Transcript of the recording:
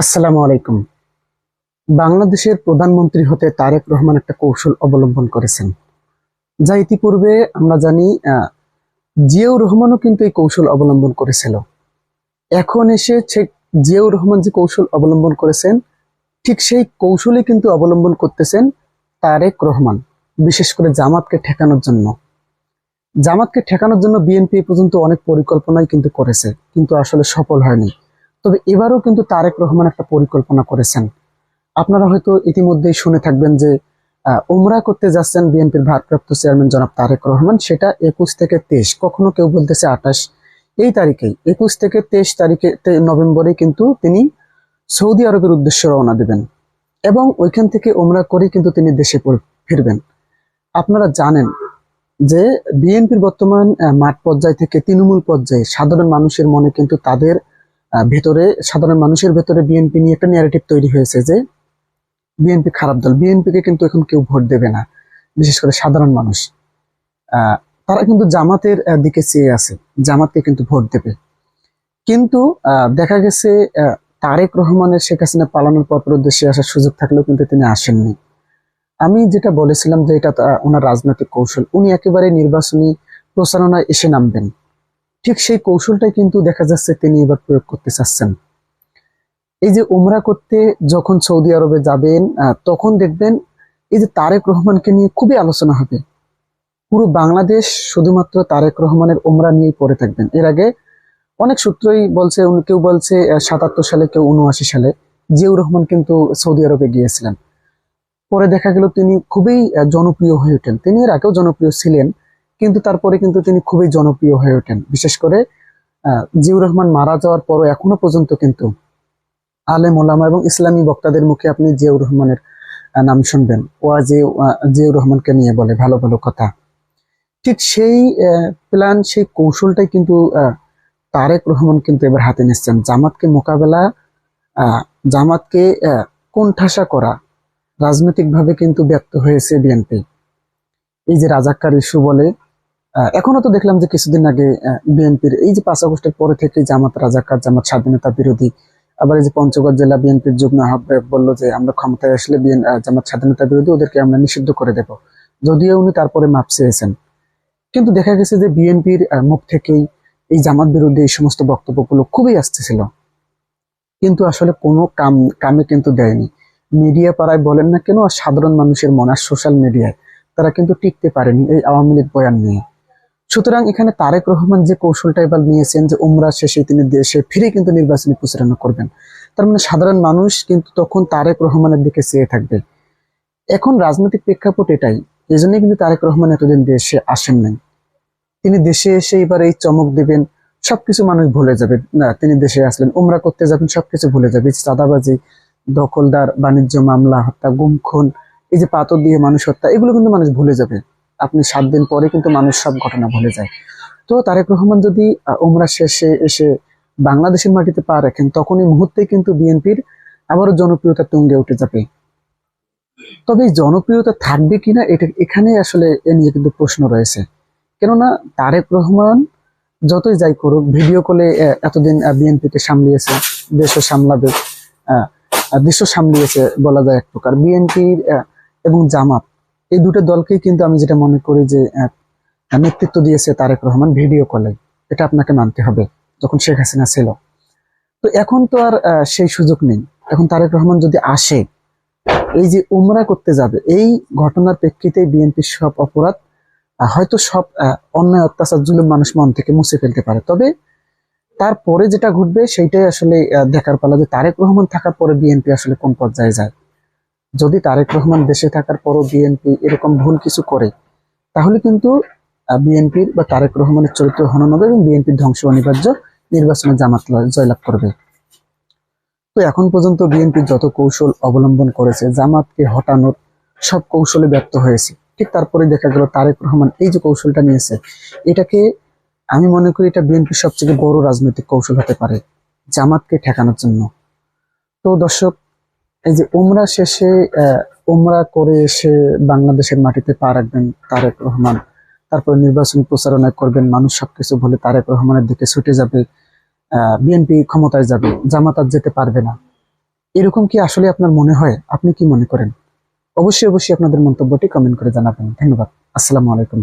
আসসালামু আলাইকুম। বাংলাদেশের প্রধানমন্ত্রী হতে তারেক রহমান একটা কৌশল অবলম্বন করেছেন। যা ইতিপূর্বে আমরা জানি জিয়াউর রহমানও কিন্তু এই কৌশল অবলম্বন করেছিল। এখন এসে জিয়াউর রহমান যে কৌশল অবলম্বন করেছেন, ঠিক সেই কৌশলই কিন্তু অবলম্বন করতেছেন তারেক রহমান, বিশেষ করে জামাতকে ঠেকানোর জন্য। জামাতকে ঠেকানোর জন্য বিএনপি পর্যন্ত অনেক পরিকল্পনাই কিন্তু করেছে, কিন্তু আসলে সফল হয়নি। তবে এবারও কিন্তু তারেক রহমান একটা পরিকল্পনা করেছেন। আপনারা হয়তো ইতিমধ্যেই শুনে থাকবেন যে উমরা করতে যাচ্ছেন বিএনপির ভারপ্রাপ্ত চেয়ারম্যান জনাব তারেক রহমান, সেটা একুশ থেকে তেইশ, কখনো কেউ বলতেছে আঠাশ। এই তারিখেই, একুশ থেকে তেইশ তারিখে নভেম্বরে কিন্তু তিনি সৌদি আরবের উদ্দেশ্যে রওনা দেবেন এবং ওইখান থেকে উমরা করে কিন্তু তিনি দেশে ফিরবেন। আপনারা জানেন যে, বিএনপির বর্তমান মাঠ পর্যায় থেকে তৃণমূল পর্যায়ে সাধারণ মানুষের মনে কিন্তু তাদের ভেতরে, সাধারণ মানুষের ভেতরে বিএনপি নিয়ে একটা ন্যারেটিভ তৈরি হয়েছে যে বিএনপি খারাপ দল। বিএনপিকে কিন্তু এখন কেউ ভোট দেবে না, বিশেষ করে সাধারণ মানুষ। তারা কিন্তু জামাতের দিকে চেয়ে আছে, জামাতকে কিন্তু ভোট দেবে। কিন্তু দেখা গেছে তারেক রহমানের, শেখ হাসিনা পালানোর পর দেশে আসার সুযোগ থাকলেও কিন্তু তিনি আসেননি। আমি যেটা বলেছিলাম যে এটা ওনার রাজনৈতিক কৌশল, উনি একেবারে নির্বাচনী প্রচারণায় এসে নামবেন। ঠিক সেই কৌশলটাই কিন্তু দেখা যাচ্ছে তিনি এবার প্রয়োগ করতে চাচ্ছেন। এই যে উমরা করতে যখন সৌদি আরবে যাবেন তখন দেখবেন এই যে তারেক রহমানকে নিয়ে খুবই আলোচনা হবে। পুরো বাংলাদেশ শুধুমাত্র তারেক রহমানের উমরা নিয়েই পড়ে থাকবেন। এর আগে অনেক সূত্রই বলছে কেউ বলছে সাতাত্তর সালে, কেউ উনআশি সালে জিয়াউর রহমান কিন্তু সৌদি আরবে গিয়েছিলেন। পরে দেখা গেল তিনি খুবই জনপ্রিয় হয়ে ওঠেন। তিনি এর আগেও জনপ্রিয় ছিলেন। কিন্তু তারপরে কিন্তু তিনি খুবই জনপ্রিয় হয়ে ওঠেন। বিশেষ করে আহ, জিয়াউর রহমান মারা যাওয়ার পরও এখনও পর্যন্ত কিন্তু আলেম ওলামা এবং ইসলামী বক্তাদের মুখে আপনি জিয়াউর রহমানের নাম শুনবেন। আহ, জিয়াউর রহমানকে নিয়ে বলে ভালো ভালো কথা। ঠিক সেই প্ল্যান সেই কৌশলটাই কিন্তু তারেক রহমান কিন্তু এবার হাতে নিচ্ছেন। জামাতকে মোকাবেলা জামাতকে কোণঠাসা করা রাজনৈতিকভাবে কিন্তু ব্যক্ত হয়েছে বিএনপি। এই যে রাজাক্কার ইস্যু বলে এখনও তো দেখলাম যে কিছুদিন আগে বিএনপির এই যে পাঁচ আগস্টের পরে থেকে জামাত রাজাকার, জামাত স্বাধীনতা বিরোধী, আবার এই যে পঞ্চগড় জেলা বিএনপির যুগ্ম আহ্বায়ক বলল যে আমরা ক্ষমতায় আসলে বিএন জামাত স্বাধীনতা বিরোধী ওদেরকে আমরা নিষিদ্ধ করে দেব। যদিও উনি তারপরে মাপ চেয়েছেন। কিন্তু দেখা গেছে যে বিএনপির মুখ থেকেই এই জামাত বিরুদ্ধে এই সমস্ত বক্তব্যগুলো খুবই আসতেছিল। কিন্তু আসলে কোনো কাম, কামে কিন্তু দেয়নি। মিডিয়া পাড়ায় বলেন না কেন, সাধারণ মানুষের মনে সোশ্যাল মিডিয়ায় তারা কিন্তু টিকতে পারেনি এই আওয়ামী লীগ বয়ান নিয়ে। সুতরাং এখানে তারেক রহমান যে কৌশলটা এবার নিয়েছেন যে উমরা শেষে তিনি দেশে ফিরে কিন্তু নির্বাচনী প্রচারণা করবেন, তার মানে সাধারণ মানুষ কিন্তু তখন তারেক রহমানের দিকে চেয়ে থাকবে। এখন রাজনৈতিক প্রেক্ষাপট এটাই এই জন্যই কিন্তু তারেক রহমান এতদিন দেশে আসেন নাই। তিনি দেশে এসে এবার এই চমক দিবেন, সবকিছু মানুষ ভুলে যাবে। না, তিনি দেশে আসলেন উমরা করতে যাবেন, সবকিছু ভুলে যাবে। চাঁদাবাজি, দখলদার বাণিজ্য মামলা, হত্যা, গুম, খুন, এই যে পাথর দিয়ে মানুষ হত্যা, এগুলো কিন্তু মানুষ ভুলে যাবে। আপনি সাত দিন পরে কিন্তু মানুষ সব ঘটনা ভুলে যায়। তো তারেক রহমান যদি উমরা শেষে এসে বাংলাদেশের মাটিতে পা রাখেন, তখন এই মুহূর্তে কিন্তু বিএনপির আবারও জনপ্রিয়তা তুঙ্গে উঠে যাবে। তবে জনপ্রিয়তা থাকবে কিনা, এটা এখানে আসলে এ নিয়ে কিন্তু প্রশ্ন রয়েছে। কেননা তারেক রহমান যতই যাই করুক, ভিডিও কলে এতদিন বিএনপিকে সামলিয়েছে দেশও সামলাবে দেশও সামলিয়েছে বলা যায় এক প্রকার। বিএনপির এবং জামাত এই দুটো দলকেই কিন্তু আমি যেটা মনে করি যে নেতৃত্ব দিয়েছে তারেক রহমান ভিডিও কলে। এটা আপনাকে মানতে হবে, যখন শেখ হাসিনা ছিল। তো এখন তো আর সেই সুযোগ নেই। এখন তারেক রহমান যদি আসে, এই যে উমরা করতে যাবে, এই ঘটনার প্রেক্ষিতে বিএনপির সব অপরাধ হয়তো সব অন্যায়, অত্যাচার, জুলুম মানুষ মন থেকে মুছে ফেলতে পারে। তবে তারপরে যেটা ঘটবে, সেইটাই আসলে দেখার পালা যে তারেক রহমান থাকার পরে বিএনপি আসলে কোন পর্যায়ে যায়। যদি তারেক রহমান দেশে থাকার পরও বিএনপি এরকম ভুল কিছু করে, তাহলে কিন্তু বিএনপির বা তারেক রহমানের চরিত্র হনন হবে এবং বিএনপির ধ্বংস অনিবার্য নির্বাচনে জামাত জয়লাভ করবে। তো এখন পর্যন্ত বিএনপি যত কৌশল অবলম্বন করেছে, জামাতকে হটানোর সব কৌশলে ব্যর্থ হয়েছে। ঠিক তারপরে দেখা গেল তারেক রহমান এই যে কৌশলটা নিয়েছে, এটাকে আমি মনে করি এটা বিএনপির সবচেয়ে বড় রাজনৈতিক কৌশল হতে পারে, জামাতকে ঠেকানোর জন্য। তো দর্শক এই যে উমরা শেষে উমরা করে এসে বাংলাদেশের মাটিতে পা রাখবেন তারেক রহমান। তারপর নির্বাচনী প্রচারণা করবেন, মানুষ সবকিছু বলে তারেক রহমানের দিকে ছুটে যাবে বিএনপি ক্ষমতায় যাবে, জামাত আর যেতে পারবে না। এরকম কি আসলে আপনার মনে হয়? আপনি কি মনে করেন? অবশ্যই অবশ্যই আপনাদের মন্তব্যটি কমেন্ট করে জানাবেন। ধন্যবাদ। আসসালামু আলাইকুম।